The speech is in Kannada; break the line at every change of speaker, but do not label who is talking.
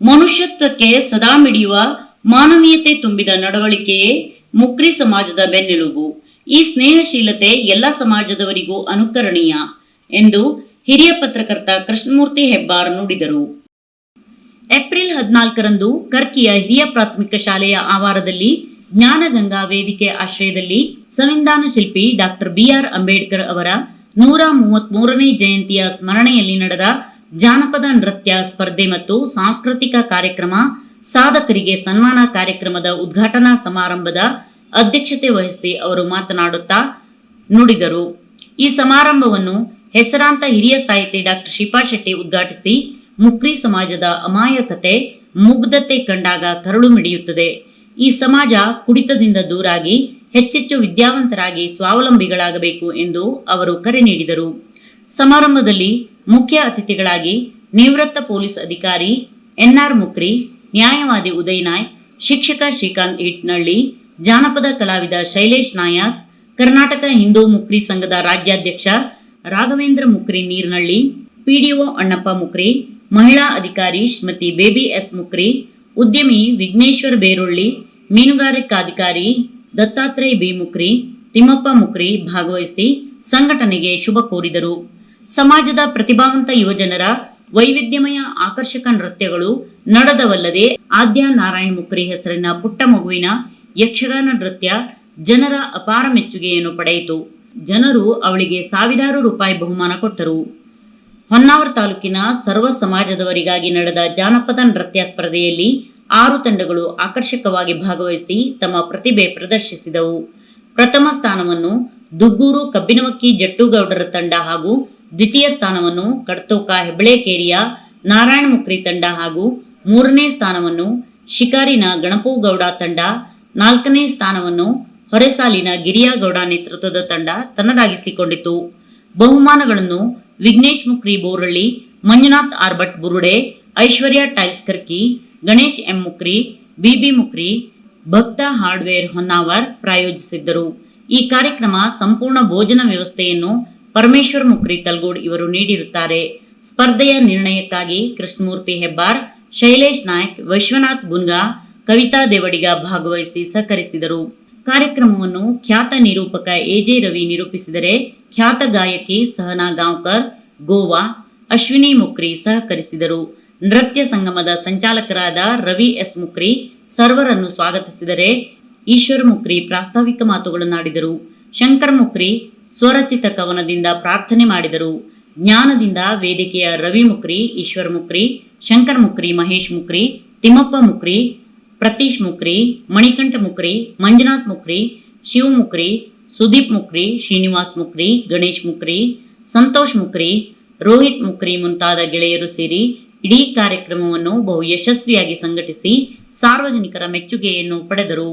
ಮನುಷ್ಯತ್ವಕ್ಕೆ ಸದಾ ಮಿಡಿಯುವ ಮಾನವೀಯತೆ ತುಂಬಿದ ನಡವಳಿಕೆಯೇ ಮುಕ್ರಿ ಸಮಾಜದ ಬೆನ್ನೆಲುಬು. ಈ ಸ್ನೇಹಶೀಲತೆ ಎಲ್ಲ ಸಮಾಜದವರಿಗೂ ಅನುಕರಣೀಯ ಎಂದು ಹಿರಿಯ ಪತ್ರಕರ್ತ ಕೃಷ್ಣಮೂರ್ತಿ ಹೆಬ್ಬಾರ್ ನುಡಿದರು. ಏಪ್ರಿಲ್ ಹದಿನಾಲ್ಕರಂದು ಕರ್ಕಿಯ ಹಿರಿಯ ಪ್ರಾಥಮಿಕ ಶಾಲೆಯ ಆವಾರದಲ್ಲಿ ಜ್ಞಾನಗಂಗಾ ವೇದಿಕೆ ಆಶ್ರಯದಲ್ಲಿ ಸಂವಿಧಾನ ಶಿಲ್ಪಿ ಡಾಕ್ಟರ್ ಬಿಆರ್ ಅಂಬೇಡ್ಕರ್ ಅವರ ನೂರ ಮೂವತ್ಮೂರನೇ ಜಯಂತಿಯ ಸ್ಮರಣೆಯಲ್ಲಿ ನಡೆದ ಜಾನಪದ ನೃತ್ಯ ಸ್ಪರ್ಧೆ ಮತ್ತು ಸಾಂಸ್ಕೃತಿಕ ಕಾರ್ಯಕ್ರಮ ಸಾಧಕರಿಗೆ ಸನ್ಮಾನ ಕಾರ್ಯಕ್ರಮದ ಉದ್ಘಾಟನಾ ಸಮಾರಂಭದ ಅಧ್ಯಕ್ಷತೆ ವಹಿಸಿ ಅವರು ಮಾತನಾಡುತ್ತಾ ನುಡಿದರು. ಈ ಸಮಾರಂಭವನ್ನು ಹೆಸರಾಂತ ಹಿರಿಯ ಸಾಹಿತಿ ಡಾಕ್ಟರ್ ಶಿಪಾ ಶೆಟ್ಟಿ ಉದ್ಘಾಟಿಸಿ, ಮುಕ್ರಿ ಸಮಾಜದ ಅಮಾಯಕತೆ ಮುಗ್ಧತೆ ಕಂಡಾಗ ಕರುಳು ಮಿಡಿಯುತ್ತದೆ. ಈ ಸಮಾಜ ಕುಡಿತದಿಂದ ದೂರಾಗಿ, ಹೆಚ್ಚೆಚ್ಚು ವಿದ್ಯಾವಂತರಾಗಿ ಸ್ವಾವಲಂಬಿಗಳಾಗಬೇಕು ಎಂದು ಅವರು ಕರೆ ನೀಡಿದರು. ಸಮಾರಂಭದಲ್ಲಿ ಮುಖ್ಯ ಅತಿಥಿಗಳಾಗಿ ನಿವೃತ್ತ ಪೊಲೀಸ್ ಅಧಿಕಾರಿ ಎನ್ಆರ್ ಮುಕ್ರಿ, ನ್ಯಾಯವಾದಿ ಉದಯ್ ನಾಯ್ಕ್ ಶಿಕ್ಷಕ ಶ್ರೀಕಾಂತ್ ಇಟ್ನಳ್ಳಿ, ಜಾನಪದ ಕಲಾವಿದ ಶೈಲೇಶ್ ನಾಯಕ್, ಕರ್ನಾಟಕ ಹಿಂದೂ ಮುಕ್ರಿ ಸಂಘದ ರಾಜ್ಯಾಧ್ಯಕ್ಷ ರಾಘವೇಂದ್ರ ಮುಕ್ರಿ ನೀರ್ನಳ್ಳಿ, ಪಿಡಿಒ ಅಣ್ಣಪ್ಪ ಮುಕ್ರಿ, ಮಹಿಳಾ ಅಧಿಕಾರಿ ಶ್ರೀಮತಿ ಬೇಬಿ ಎಸ್ ಮುಕ್ರಿ, ಉದ್ಯಮಿ ವಿಘ್ನೇಶ್ವರ್ ಬೇರುಳ್ಳಿ, ಮೀನುಗಾರಿಕಾಧಿಕಾರಿ ದತ್ತಾತ್ರೇಯ ಬಿ ಮುಕ್ರಿ, ತಿಮ್ಮಪ್ಪ ಮುಕ್ರಿ ಭಾಗವಹಿಸಿ ಸಂಘಟನೆಗೆ ಶುಭ ಕೋರಿದರು. ಸಮಾಜದ ಪ್ರತಿಭಾವಂತ ಯುವಜನರ ವೈವಿಧ್ಯಮಯ ಆಕರ್ಷಕ ನೃತ್ಯಗಳು ನಡೆದವಲ್ಲದೆ ಆದ್ಯ ನಾರಾಯಣ್ ಮುಕ್ರಿ ಹೆಸರಿನ ಪುಟ್ಟ ಮಗುವಿನ ಯಕ್ಷಗಾನ ನೃತ್ಯ ಜನರ ಅಪಾರ ಮೆಚ್ಚುಗೆಯನ್ನು ಪಡೆಯಿತು. ಜನರು ಅವಳಿಗೆ ಸಾವಿರಾರು ರೂಪಾಯಿ ಬಹುಮಾನ ಕೊಟ್ಟರು. ಹೊನ್ನಾವರ ತಾಲೂಕಿನ ಸರ್ವ ಸಮಾಜದವರಿಗಾಗಿ ನಡೆದ ಜಾನಪದ ನೃತ್ಯ ಸ್ಪರ್ಧೆಯಲ್ಲಿ ಆರು ತಂಡಗಳು ಆಕರ್ಷಕವಾಗಿ ಭಾಗವಹಿಸಿ ತಮ್ಮ ಪ್ರತಿಭೆ ಪ್ರದರ್ಶಿಸಿದವು. ಪ್ರಥಮ ಸ್ಥಾನವನ್ನು ದುಗ್ಗೂರು ಕಬ್ಬಿನಮಕ್ಕಿ ಜಟ್ಟುಗೌಡರ ತಂಡ ಹಾಗೂ ದ್ವಿತೀಯ ಸ್ಥಾನವನ್ನು ಕಡ್ತೋಕ ಹೆಬ್ಬಳೇಕೇರಿಯ ನಾರಾಯಣ ಮುಕ್ರಿ ತಂಡ ಹಾಗೂ ಮೂರನೇ ಸ್ಥಾನವನ್ನು ಶಿಕಾರಿನ ಗಣಪೂಗೌಡ ತಂಡ, ನಾಲ್ಕನೇ ಸ್ಥಾನವನ್ನು ಹೊರೆಸಾಲಿನ ಗಿರಿಯಾಗೌಡ ನೇತೃತ್ವದ ತಂಡ ತನ್ನದಾಗಿಸಿಕೊಂಡಿತು. ಬಹುಮಾನಗಳನ್ನು Vignesh Mukri ಬೋರಳ್ಳಿ, Manjunath ಆರ್ಬಟ್ Burude, Aishwarya tiles Karki, Ganesh M Mukri, Bibi Mukri, Bhakta hardware Honnavar ಪ್ರಾಯೋಜಿಸಿದ್ದರು. ಈ ಕಾರ್ಯಕ್ರಮ ಸಂಪೂರ್ಣ ಭೋಜನ ವ್ಯವಸ್ಥೆಯನ್ನು ಪರಮೇಶ್ವರ್ ಮುಕ್ರಿ ತಲ್ಗೋಡ್ ಇವರು ನೀಡಿರುತ್ತಾರೆ. ಸ್ಪರ್ಧೆಯ ನಿರ್ಣಯಕ್ಕಾಗಿ ಕೃಷ್ಣಮೂರ್ತಿ ಹೆಬ್ಬಾರ್, ಶೈಲೇಶ್ ನಾಯ್ಕ್, ವಿಶ್ವನಾಥ್ ಗುನ್ಗಾ ಕವಿತಾ ದೇವಡಿಗ ಭಾಗವಹಿಸಿ ಸಹಕರಿಸಿದರು. ಕಾರ್ಯಕ್ರಮವನ್ನು ಖ್ಯಾತ ನಿರೂಪಕ ಎಜೆ ರವಿ ನಿರೂಪಿಸಿದರೆ ಖ್ಯಾತ ಗಾಯಕಿ ಸಹನಾ ಗಾಂವ್ಕರ್, ಗೋವಾ, ಅಶ್ವಿನಿ ಮುಕ್ರಿ ಸಹಕರಿಸಿದರು. ನೃತ್ಯ ಸಂಗಮದ ಸಂಚಾಲಕರಾದ ರವಿ ಎಸ್ ಮುಕ್ರಿ ಸರ್ವರನ್ನು ಸ್ವಾಗತಿಸಿದರೆ ಈಶ್ವರ್ ಮುಕ್ರಿ ಪ್ರಾಸ್ತಾವಿಕ ಮಾತುಗಳನ್ನಾಡಿದರು ಶಂಕರ್ ಮುಕ್ರಿ ಸ್ವರಚಿತ ಕವನದಿಂದ ಪ್ರಾರ್ಥನೆ ಮಾಡಿದರು. ಜ್ಞಾನದಿಂದ ವೇದಿಕೆಯ ರವಿ ಮುಕ್ರಿ, ಈಶ್ವರ್ ಮುಕ್ರಿ, ಶಂಕರ್ ಮುಕ್ರಿ, ಮಹೇಶ್ ಮುಕ್ರಿ, ತಿಮ್ಮಪ್ಪ ಮುಕ್ರಿ, ಪ್ರತೀಶ್ ಮುಕ್ರಿ, ಮಣಿಕಂಠ ಮುಕ್ರಿ, ಮಂಜುನಾಥ್ ಮುಕ್ರಿ, ಶಿವ ಮುಕ್ರಿ, ಸುದೀಪ್ ಮುಕ್ರಿ, ಶ್ರೀನಿವಾಸ್ ಮುಕ್ರಿ, ಗಣೇಶ್ ಮುಕ್ರಿ, ಸಂತೋಷ್ ಮುಕ್ರಿ, ರೋಹಿತ್ ಮುಕ್ರಿ ಮುಂತಾದ ಗೆಳೆಯರು ಸೇರಿ ಇಡೀ ಕಾರ್ಯಕ್ರಮವನ್ನು ಬಹು ಯಶಸ್ವಿಯಾಗಿ ಸಂಘಟಿಸಿ ಸಾರ್ವಜನಿಕರ ಮೆಚ್ಚುಗೆಯನ್ನು ಪಡೆದರು.